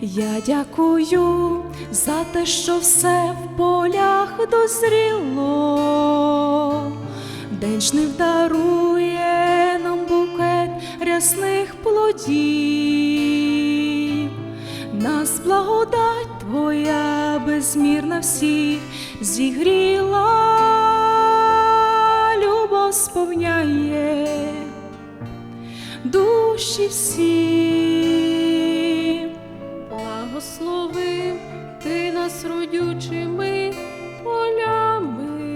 Я дякую за те, що все в полях дозріло, День жнив дарує нам букет рясних плодів, нас благодать Твоя безмірна всіх зігріла, любов сповняє душі всі. Нас родючими полями,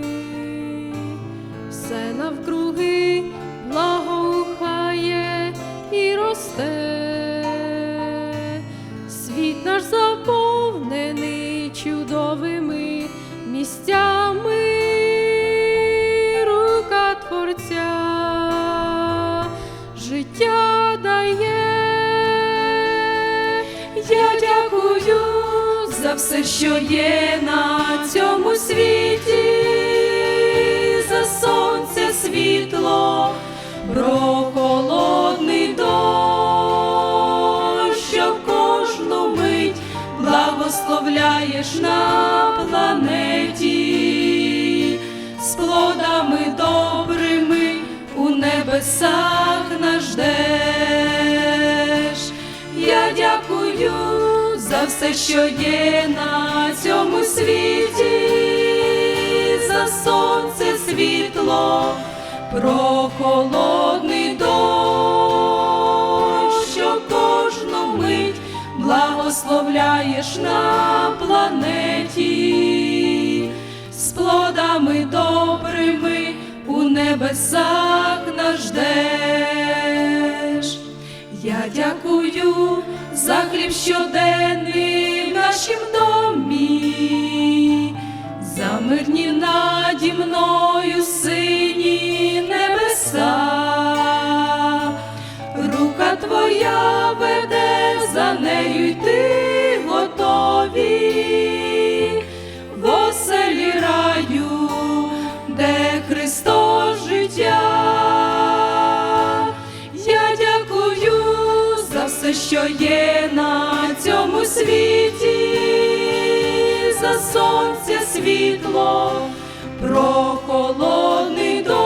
все навкруги благоухає і росте, світ наш заповнений чудовими місцями, за все, що є на цьому світі, за сонце світло, прохолодний дощ, що кожну мить благословляєш на планеті, за все, що є на цьому світі, за сонце світло, прохолодний дощ, що кожну мить благословляєш на планеті, з плодами добрими у небесах нас ждеш. Я дякую за хліб щоденний в нашім домі, за мирні наді мною все, що є на цьому світі, за сонце світло, прохолодний дощ,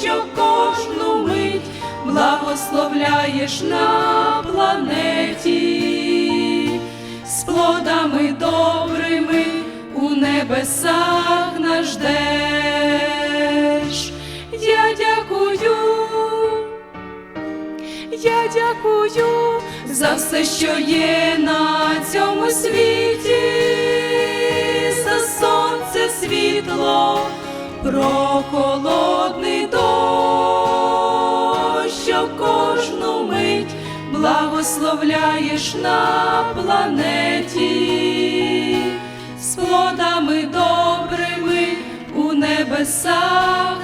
що кожну мить благословляєш на планеті, з плодами добрими у небесах нас ждеш. Я за все, що є на цьому світі, за сонце світло, прохолодний дощ, що кожну мить благословляєш на планеті, з плодами добрими у небесах